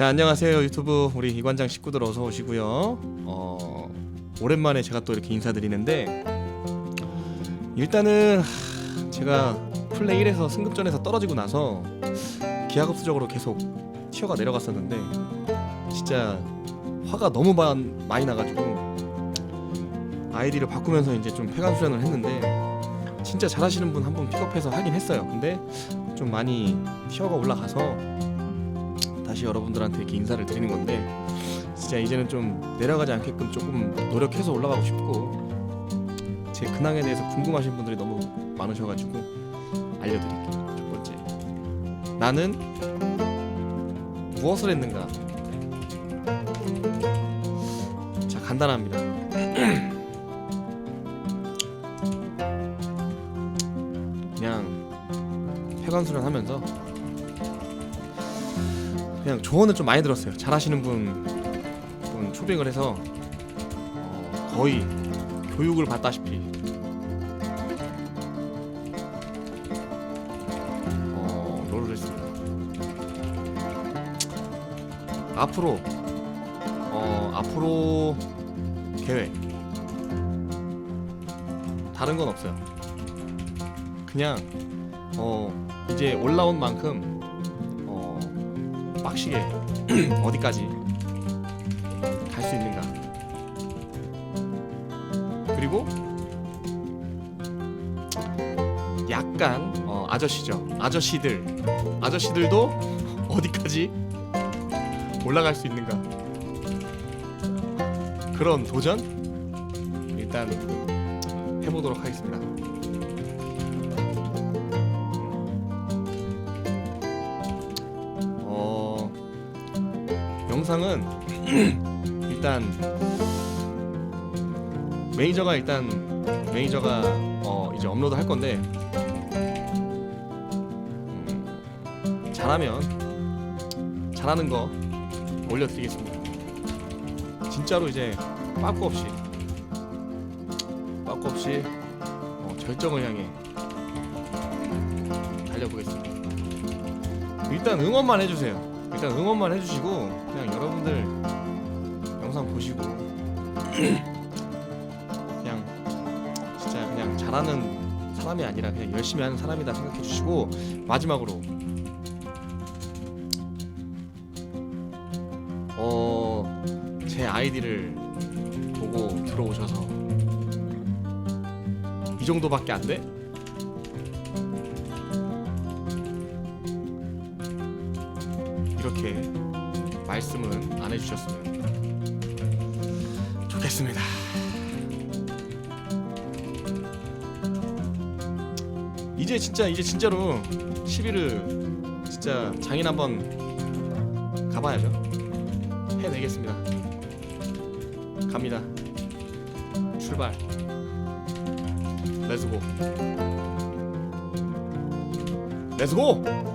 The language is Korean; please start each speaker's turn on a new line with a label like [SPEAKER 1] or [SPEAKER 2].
[SPEAKER 1] 자 안녕하세요 유튜브 우리 이관장 식구들 어서 오시고요. 어 오랜만에 제가 또 이렇게 인사드리는데 일단은 하, 제가 플레이 1에서 승급전에서 떨어지고 나서 기하급수적으로 계속 티어가 내려갔었는데 진짜 화가 너무 마, 많이 나가지고 아이디를 바꾸면서 이제 좀 폐간 수련을 했는데 진짜 잘하시는 분 한 분 픽업해서 하긴 했어요. 근데 좀 많이 티어가 올라가서 다시 여러분들한테 이렇게 인사를 드리는 건데 진짜 이제는 좀 내려가지 않게끔 조금 노력해서 올라가고 싶고 제 근황에 대해서 궁금하신 분들이 너무 많으셔가지고 알려드릴게요. 첫 번째 나는 무엇을 했는가? 자 간단합니다. 그냥 폐관 수련 하면서 그냥 조언을 좀 많이 들었어요. 잘하시는 분, 분 초빙을 해서 어, 거의 교육을 받다시피 어, 롤을 했습니다. 앞으로 어, 앞으로 계획 다른 건 없어요. 그냥 어, 이제 올라온 만큼 어, 빡시게 어디까지 갈 수 있는가. 그리고 약간 어, 아저씨죠. 아저씨들. 아저씨들도 어디까지 올라갈 수 있는가. 그런 도전 일단 해보도록 하겠습니다 영상은 일단 매니저가 일단 매니저가 어 이제 업로드 할 건데 음, 잘하면 잘하는 거 올려드리겠습니다. 진짜로 이제 빠꾸 없이 빠꾸 없이 어, 절정을 향해 달려보겠습니다. 일단 응원만 해주세요. 일단 응원만 해주시고 그냥 여러분들 영상 보시고 그냥 진짜 그냥 잘하는 사람이 아니라 그냥 열심히 하는 사람이다 생각해 주시고 마지막으로 어 제 아이디를 보고 들어오셔서 이 정도밖에 안 돼? 이렇게 말씀은 안 해주셨으면 좋겠습니다. 이제 진짜 이제 진짜로 11을 진짜 장인 한번 가봐야죠. 해내겠습니다. 갑니다. 출발. 렛츠고. 렛츠고.